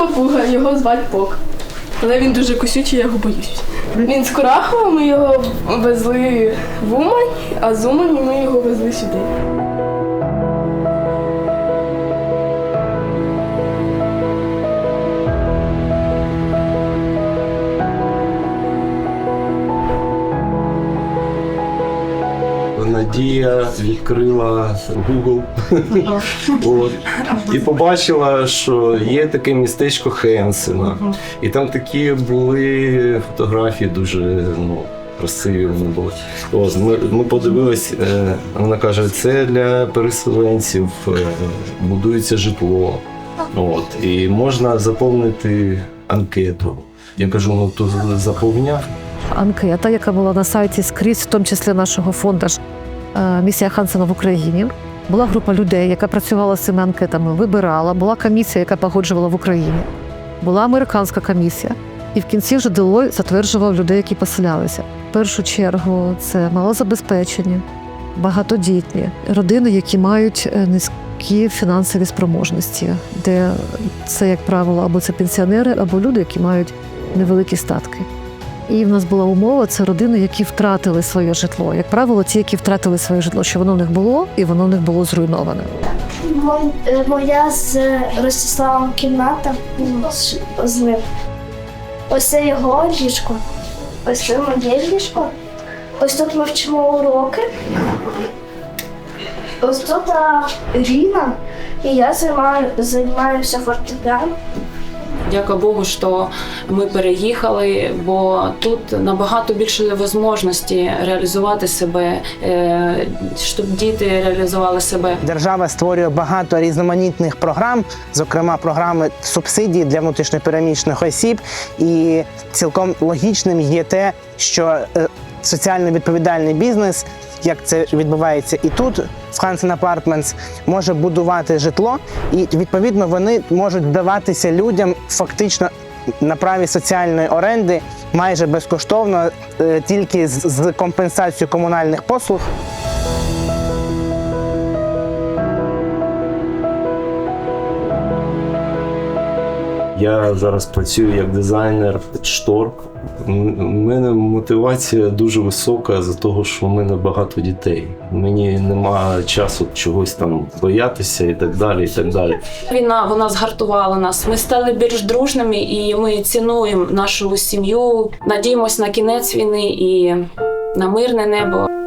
папуга, його звати Пок. Але він дуже кусючий, я його боюсь. Він з Курахова, ми його везли в Умань, а з Умані ми його везли сюди. Надія відкрила Google От. і побачила, що є таке містечко Хенсена. І там такі були фотографії дуже ну, красиві вони були. От, ми, ми подивились, е, вона каже, це для переселенців е, будується житло. От, і можна заповнити анкету. Я кажу, ну то заповняв. анкета, яка була на сайті скрізь, в тому числі нашого фонду місія Хансена в Україні. Була група людей, яка працювала з цими анкетами, вибирала. Була комісія, яка погоджувала в Україні. Була американська комісія. І в кінці вже Делой затверджував людей, які поселялися. В першу чергу це малозабезпечені, багатодітні родини, які мають е, низькі фінансові спроможності, де це, як правило, або це пенсіонери, або люди, які мають невеликі статки. І в нас була умова це родини, які втратили своє житло. Як правило, ті, які втратили своє житло, що воно в них було, і воно в них було зруйноване. Е, Моя з Ростиславом кімната ну, з ним. Ось це його ліжко. Ось це моє ліжко. Ось тут ми вчимо уроки. Ось тут Ріна, і я займаю, займаюся фортепіано. Дяка Богу, що ми переїхали, бо тут набагато більше можливості реалізувати себе, е, щоб діти реалізували себе. Держава створює багато різноманітних програм, зокрема програми субсидій для внутрішньопереміщених осіб. І цілком логічним є те, що е, соціально відповідальний бізнес, як це відбувається і тут, з Hansen Apartments, може будувати житло, і відповідно вони можуть даватися людям фактично на праві соціальної оренди майже безкоштовно, е, тільки з компенсацією комунальних послуг. Я зараз працюю як дизайнер штор. У мене мотивація дуже висока за того, що в мене багато дітей. Мені нема часу чогось там боятися і так далі. І так далі. Війна вона згартувала нас. Ми стали більш дружними і ми цінуємо нашу сім'ю. Надіємось на кінець війни і на мирне небо.